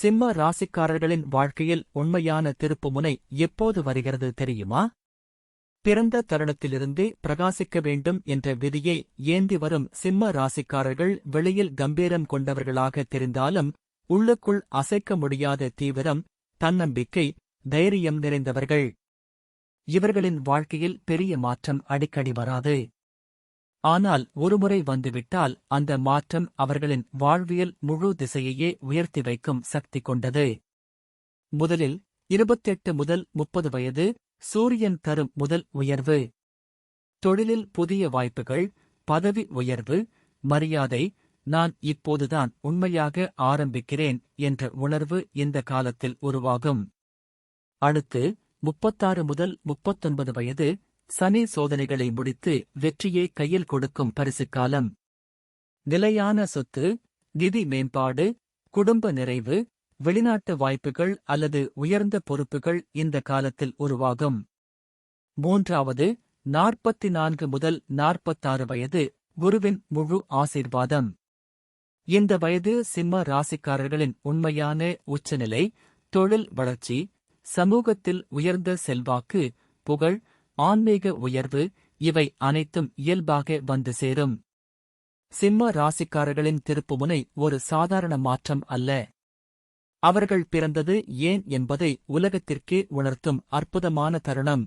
சிம்ம ராசிக்காரர்களின் வாழ்க்கையில் உண்மையான திருப்புமுனை எப்போது வருகிறது தெரியுமா? பிறந்த தருணத்திலிருந்தே பிரகாசிக்க வேண்டும் என்ற விதியை ஏந்தி வரும் சிம்ம ராசிக்காரர்கள் வெளியில் கம்பீரம் கொண்டவர்களாக தெரிந்தாலும் உள்ளுக்குள் அசைக்க முடியாத தீவிரம் தன்னம்பிக்கை தைரியம் நிறைந்தவர்கள். இவர்களின் வாழ்க்கையில் பெரிய மாற்றம் அடிக்கடி வராது. ஆனால் ஒருமுறை வந்துவிட்டால் அந்த மாற்றம் அவர்களின் வாழ்வியல் முழு திசையையே உயர்த்தி வைக்கும் சக்தி கொண்டது. முதலில் இருபத்தெட்டு முதல் முப்பது வயது சூரியன் தரும் முதல் உயர்வு. தொழிலில் புதிய வாய்ப்புகள் பதவி உயர்வு மரியாதை நான் இப்போதுதான் உண்மையாக ஆரம்பிக்கிறேன் என்ற உணர்வு இந்த காலத்தில் உருவாகும். அடுத்து முப்பத்தாறு முதல் முப்பத்தொன்பது வயது சனி சோதனைகளை முடித்து வெற்றியை கையில் கொடுக்கும் பரிசுக்காலம் நிலையான சொத்து நிதி மேம்பாடு குடும்ப நிறைவு வெளிநாட்டு வாய்ப்புகள் அல்லது உயர்ந்த பொறுப்புகள் இந்த காலத்தில் உருவாகும். மூன்றாவது நாற்பத்தி நான்கு முதல் நாற்பத்தாறு வயது குருவின் முழு ஆசீர்வாதம். இந்த வயது சிம்ம ராசிக்காரர்களின் உண்மையான உச்சநிலை தொழில் வளர்ச்சி சமூகத்தில் உயர்ந்த செல்வாக்கு புகழ் ஆன்மீக உயர்வு இவை அனைத்தும் இயல்பாக வந்து சேரும். சிம்ம ராசிக்காரர்களின் திருப்புமுனை ஒரு சாதாரண மாற்றம் அல்ல. அவர்கள் பிறந்தது ஏன் என்பதை உலகத்திற்கே உணர்த்தும் அற்புதமான தருணம்.